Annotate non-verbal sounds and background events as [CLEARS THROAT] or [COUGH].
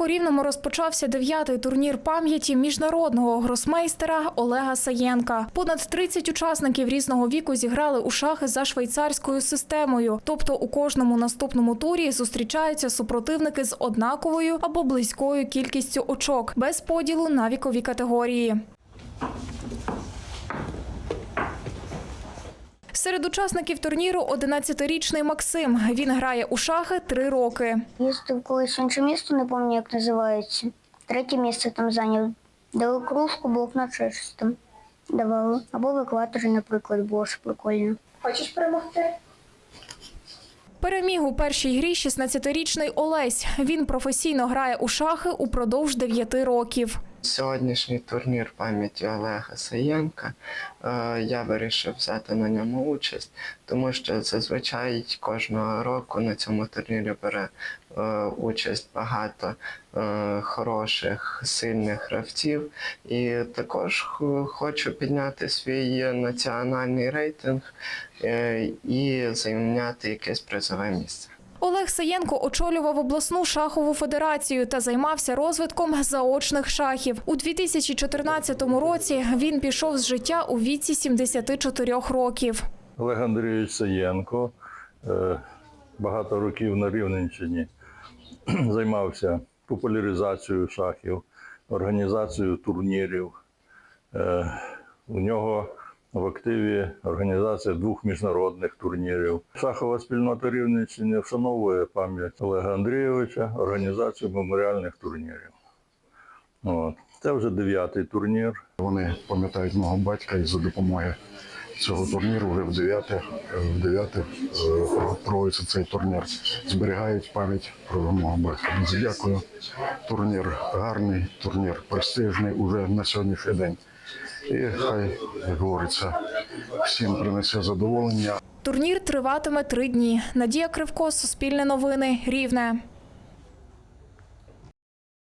Так у Рівному розпочався дев'ятий турнір пам'яті міжнародного гросмейстера Олега Саєнка. Понад 30 учасників різного віку зіграли у шахи за швейцарською системою. Тобто у кожному наступному турі зустрічаються супротивники з однаковою або близькою кількістю очок, без поділу на вікові категорії. Серед учасників турніру 11-річний Максим. Він грає у шахи три роки. Їздив колись інше місто, не пам'ятаю, як називається. Третє місце там зайняв. Дали кружку, блокнот ще щось там давали. Або в екваторі, наприклад, було ж прикольно. Хочеш перемогти? Переміг у першій грі 16-річний Олесь. Він професійно грає у шахи упродовж 9 років. Сьогоднішній турнір пам'яті Олега Саєнка. е, Я вирішив взяти на ньому участь, тому що зазвичай кожного року на цьому турнірі бере е, участь багато е, хороших, сильних гравців. І також хочу підняти свій національний рейтинг і зайняти якесь призове місце. Олег Саєнко очолював обласну шахову федерацію та займався розвитком заочних шахів. У 2014 році він пішов з життя у віці 74 років. Олег Андрійович Саєнко е, багато років на Рівненщині [CLEARS THROAT] займався популяризацією шахів, організацією турнірів. Е, У нього в активі організація двох міжнародних турнірів. Шахова спільнота Рівненщини вшановує пам'ять Олега Андрійовича, організацію меморіальних турнірів. От. Це вже дев'ятий турнір. Вони пам'ятають мого батька і за допомогою цього турніру вже в дев'яте, в дев'яте е, проводиться цей турнір. Зберігають пам'ять про мого батька. Дякую. Турнір гарний, турнір престижний уже на сьогоднішній день. І хай, як говориться, всім принесе задоволення. Турнір триватиме три дні. Надія Кривко, Суспільне новини, Рівне.